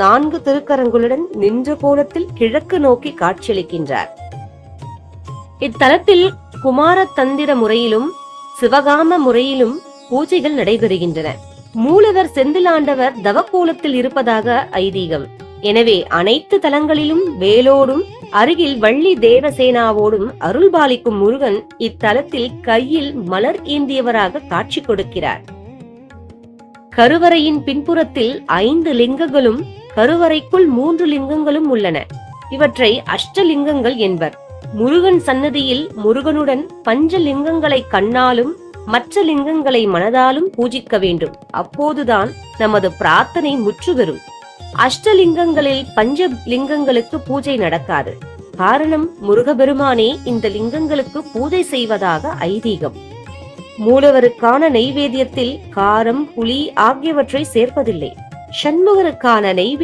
நான்கு திருக்கரங்களுடன் நின்ற கோலத்தில் கிழக்கு நோக்கி காட்சியளிக்கின்றார். இத்தலத்தில் குமார தந்திர முறையிலும் சிவகாம முறையிலும் பூஜைகள் நடைபெறுகின்றன. மூலவர் செந்திலாண்டவர் தவக்கோலத்தில் இருப்பதாக ஐதீகம். எனவே அனைத்து தலங்களிலும் வேலோடும் அருகில் வள்ளி தேவசேனாவோடும் அருள்பாலிக்கும் முருகன் இத்தலத்தில் கையில் மலர் ஏந்தியவராக காட்சி கொடுக்கிறார். கருவறையின் பின்புறத்தில் ஐந்து லிங்கங்களும் கருவறைக்குள் மூன்று லிங்கங்களும் உள்ளன. இவற்றை அஷ்டலிங்கங்கள் என்பர். முருகன் சன்னதியில் முருகனுடன் பஞ்ச லிங்கங்களை கண்ணாலும் மற்ற லிங்கங்களை மனதாலும் பூஜிக்க வேண்டும். அப்போதுதான் நமது பிரார்த்தனை முற்றுபெறும். அஷ்டலிங்கங்களில் பஞ்ச லிங்கங்களுக்கு பூஜை நடக்காது. காரணம் முருகபெருமானே இந்த லிங்கங்களுக்கு பூஜை செய்வதாக ஐதீகம். மூலவருக்கான நெய்வேத்தியத்தில் காரம் புளி ஆகியவற்றை சேர்ப்பதில்லை. சண்முகருக்கான நெய்வே